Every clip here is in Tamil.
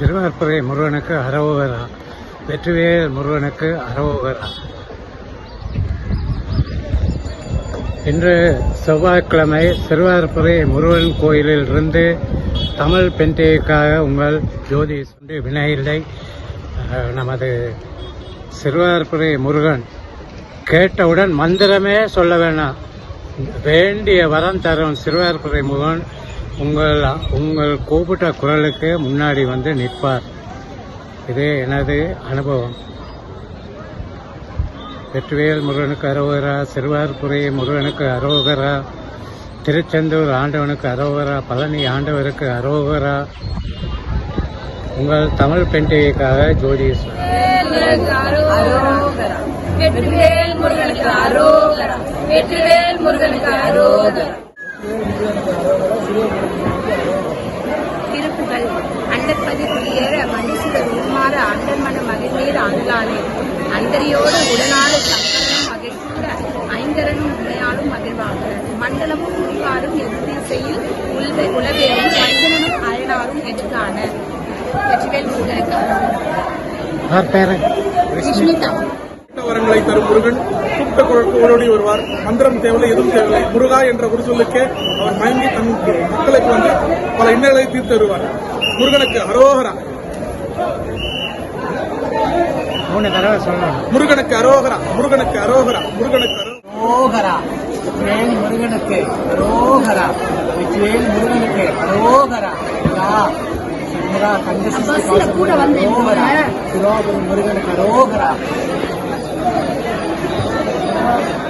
சிறுவர்புரை முருகனுக்கு அரோகரா வெற்றிவேல் முருகனுக்கு அரோகரா இன்று செவ்வாய்க்கிழமை சிறுவார்புரை முருகன் கோயிலில் இருந்து தமிழ் பெண்டிகைக்காக உங்கள் ஜோதி சுண்டு வினையில்லை நமது சிறுவார்புரை முருகன் கேட்டவுடன் மந்திரமே சொல்ல வேணாம். வேண்டிய வரம் தரும் சிறுவார்புரை முருகன் உங்கள் உங்கள் கூப்பிட்ட குரலுக்கு முன்னாடி வந்து நிற்பார். இது எனது அனுபவம். வெற்றிவேல் முருகனுக்கு அரோகரா சிறுவார்புரை முருகனுக்கு அரோகரா திருச்செந்தூர் ஆண்டவனுக்கு அரோகரா பழனி ஆண்டவருக்கு அரோகரா. உங்கள் தமிழ் பெண்டிகைக்காக ஜோதிஸ்வரர் திருப்புகள். அண்டற்பதிக்குரியேற மனுஷர் உருமாற அண்டர் மன மகிழ்நீர் அருளானே அந்தரியோடு உடனாடு சங்கரனும் மகிழ்ந்த ஐந்தரனும் உண்மையாலும் மகிழ்வாங்க மண்டலமும் உருவாரும் எதிர்திசையில் உள்வே உலவேலும் மைந்தனும் அயனாரும் எதிர்கான வெற்றிவேல் முருகனுக்கு. யார் பேரு விஷ்ணுதா. வரங்களை தரும் முருகன். கூப்பிட்ட குரலுக்கு ஓடோடி வருவார். மந்திரம் தேவையில்லை எதுவும் தேவையில்லை. முருகா என்ற ஒரு சொல்லுக்கே அவர் மயங்கி தன் மக்களுக்கு வந்து பல இன்னல்களை தீர்த்து வருவார் முருகனுக்கு அரோகரா. மூணு தடவை சொல்லணும். முருகனுக்கு அரோகரா. முருகனுக்கு அரோகரா. முருகனுக்கு அரோகரா. ரோகரா வேல் முருகனுக்கு ரோகரா வெற்றிவேல் முருகனுக்கு ரோகரா யா சிவரா கண்டு பஸ்ல கூட வந்து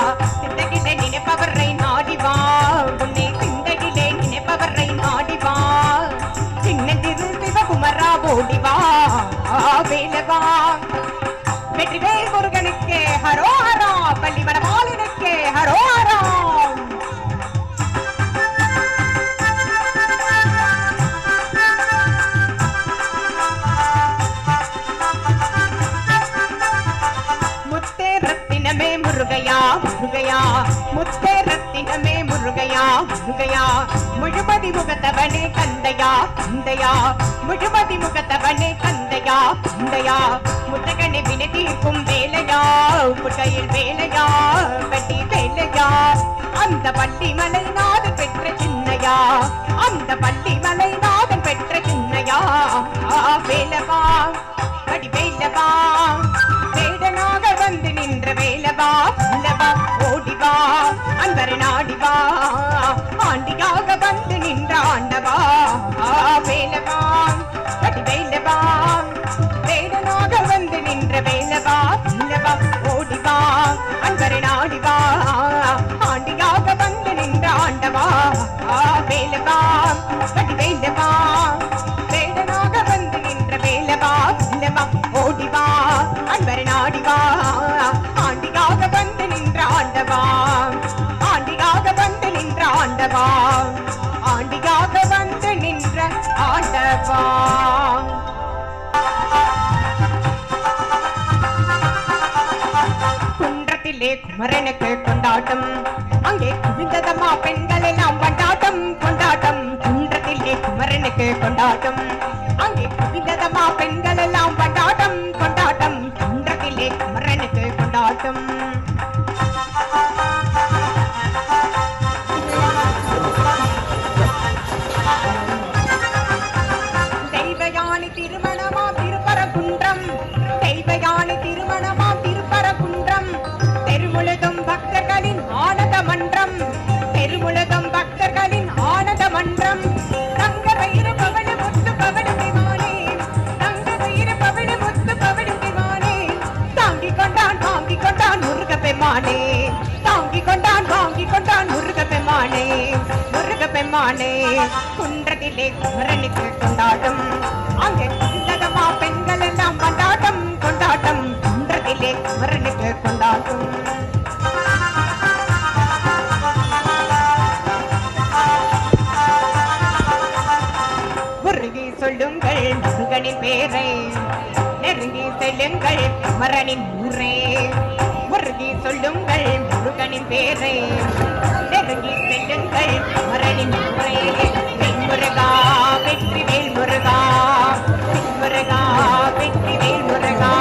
முருகையா முத்தே ரத்தினமே முருகையா முருகையா முழுமதி முகத்தவனே கந்தையா கந்தையா முழுமதி முகத்தவனே கந்தையா கந்தையா முத்தகனை வினை தீர்க்கும் வேலையா முட்டையில் வேலையா வெட்டி வேலையா அந்த பட்டி மலை நாதன் பெற்ற சின்னையா அந்த பட்டி மலை நாதன் பெற்ற சின்னையா வேலவா படி வேலவா வேடனாக வந்து நின்ற வேலவா அன்பரை நாடிவா ஆண்டியாக வந்து நின்ற ஆண்டவா. ஆ, வேலவா படி வேடனாக வந்து நின்ற வேலவா இல்லவா ஓடிவா. அன்பரை நாடிவா ஆண்டியாக வந்து நின்ற ஆண்டவா. ஆ, வேலவா படி வேடனாக வந்து நின்ற வேலவா வேலவா ஓடிவா. அன்பரை நாடிவா ஆண்டியாக வந்து நின்ற ஆண்டவா. ஆண்டவா. ஆண்டியாக வந்து நின்ற ஆண்டவா. குன்றத்திலே குமரனுக்கு கொண்டாட்டம் அங்கே குவிந்ததம்மா பெண்கள் எல்லாம் கொண்டாட்டம். கொண்டாட்டம் குன்றத்திலே குமரனுக்கு கொண்டாட்டம் அங்கே குவிந்ததம்மா பெண்கள் எல்லாம் கொண்டாட்டம். கொண்டாட்டம் குன்றத்திலே குமரனுக்கு கொண்டாட்டம். தெய்வயானி திருமணமாம் திருப்பரங்குன்றம் பெருமுழுதும் பக்தர்களின் ஆனந்த மன்றம். பெருமுழுதும் பக்தர்களின் ஆனந்த மன்றம். முருக பெம்மானே தாங்கிக் கொண்டான் கொண்டான் முருக பெம்மானே முருக பெம்மானே குன்றத்திலே குமரனுக்கு கொண்டாடும். அங்கே உருகி சொல்லுங்கள் முருகனின் பேரை. நெருங்கி செல்லுங்கள் குமரனின் ஊரே. உருகி சொல்லுங்கள் முருகனின் பேரை. நெருங்கி செல்லுங்கள் குமரனின் ஊரே. முருகா வெற்றி வேல் முருகா. முருகா வெற்றி வேல் முருகா.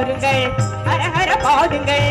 பாருங்கள் ஹரஹர பாடுங்கள்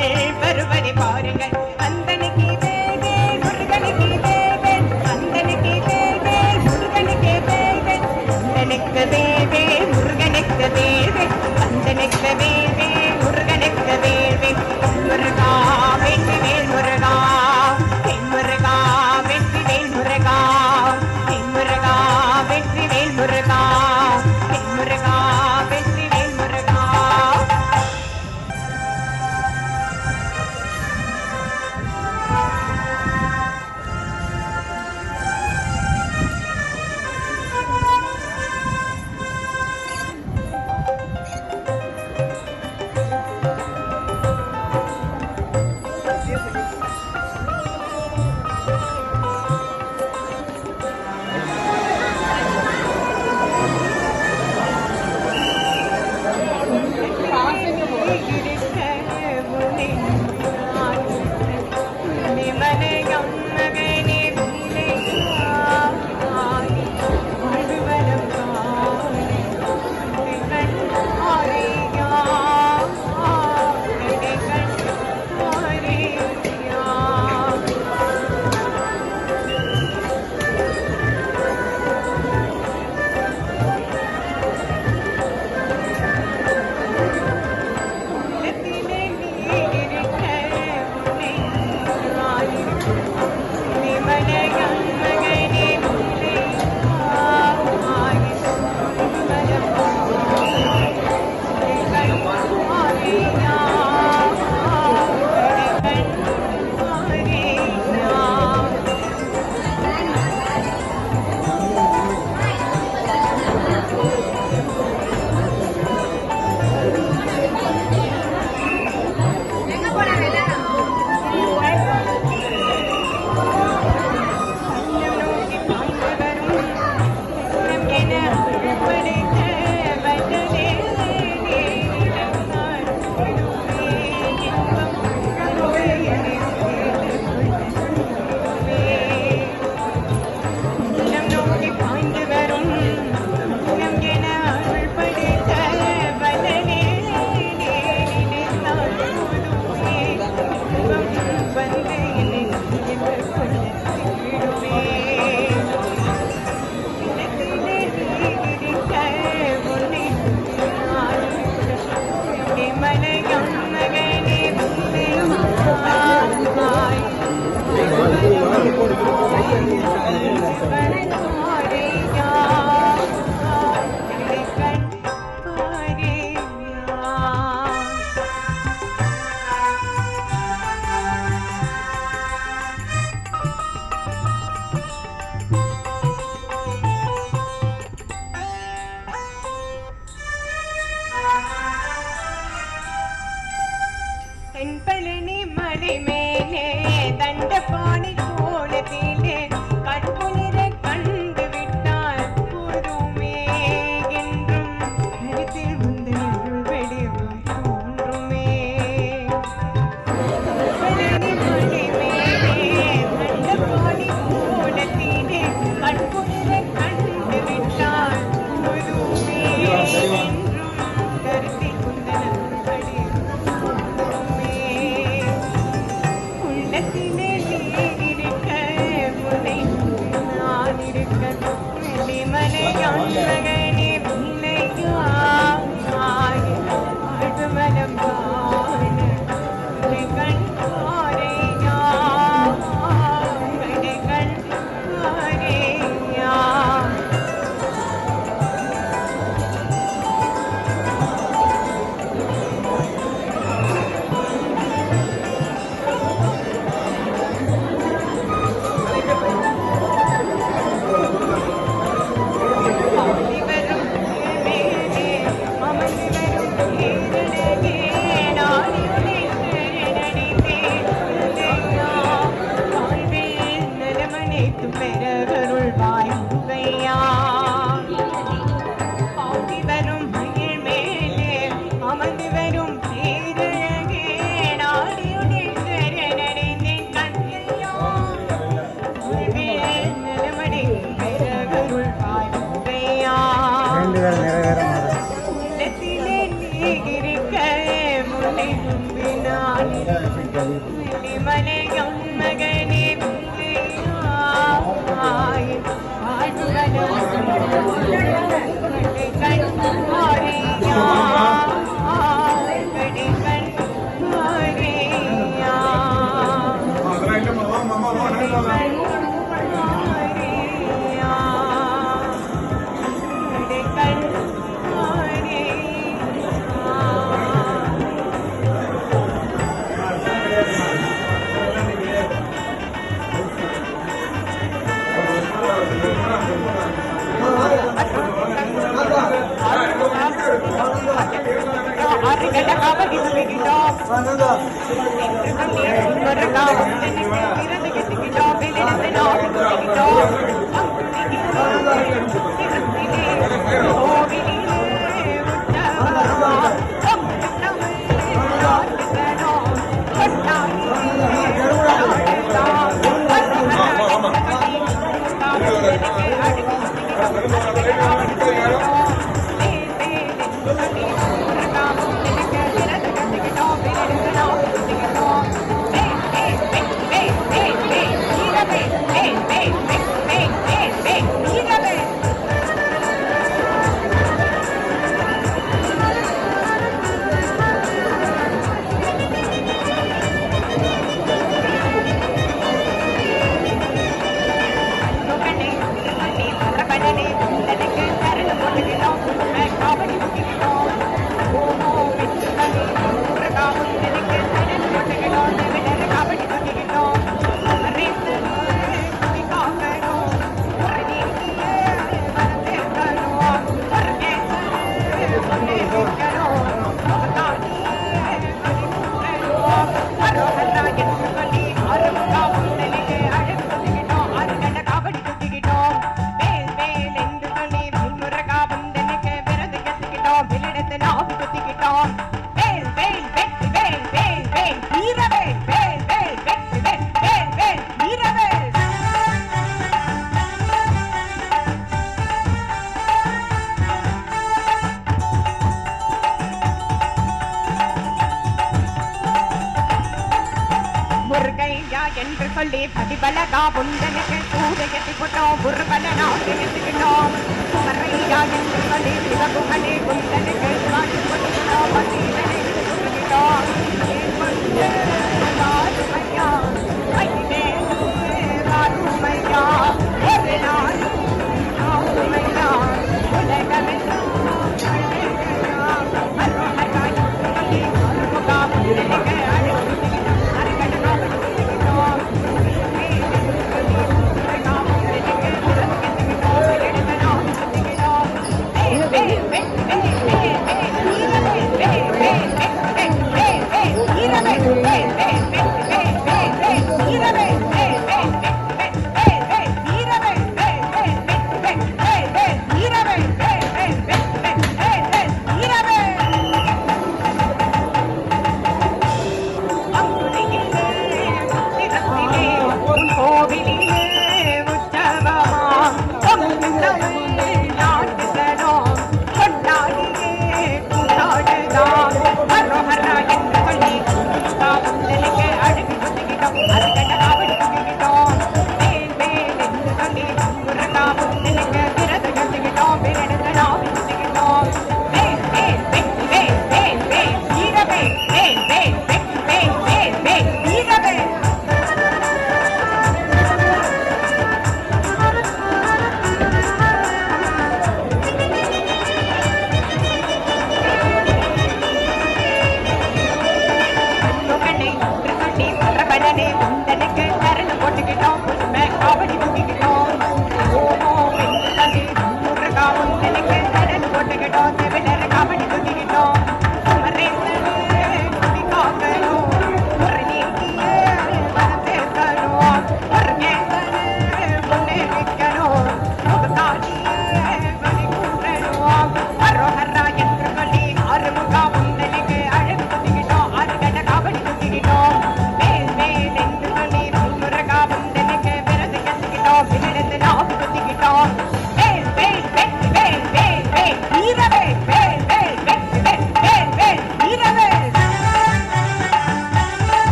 முருகையா என்று சொல்லி பதிபலகா புந்தனுக்கு சூரியத்தை போட்டோம் உருபல நாம் எழுத்துக்கிட்டோம் முருகையா என்று சொல்லி சிவகுமனே புந்தனுக்கு காட்சி போட்டுக்கிட்டோம் பசீலனை சொல்லிட்டோம்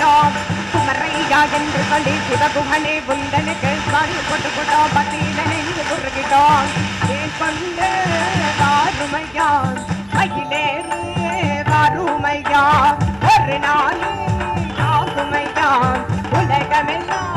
நாங்க குமரையா என்று சொல்லி சிவகுமனே புந்தனுக்கு சாணி போட்டு போட்டோம் பத்தீதனை புருகிட்டோம் ஏன் கொண்டு வாருமையா? மயிலேறு வாருமையா? ஒரு நாள் ஆகுமையா? உலகமெல்லாம்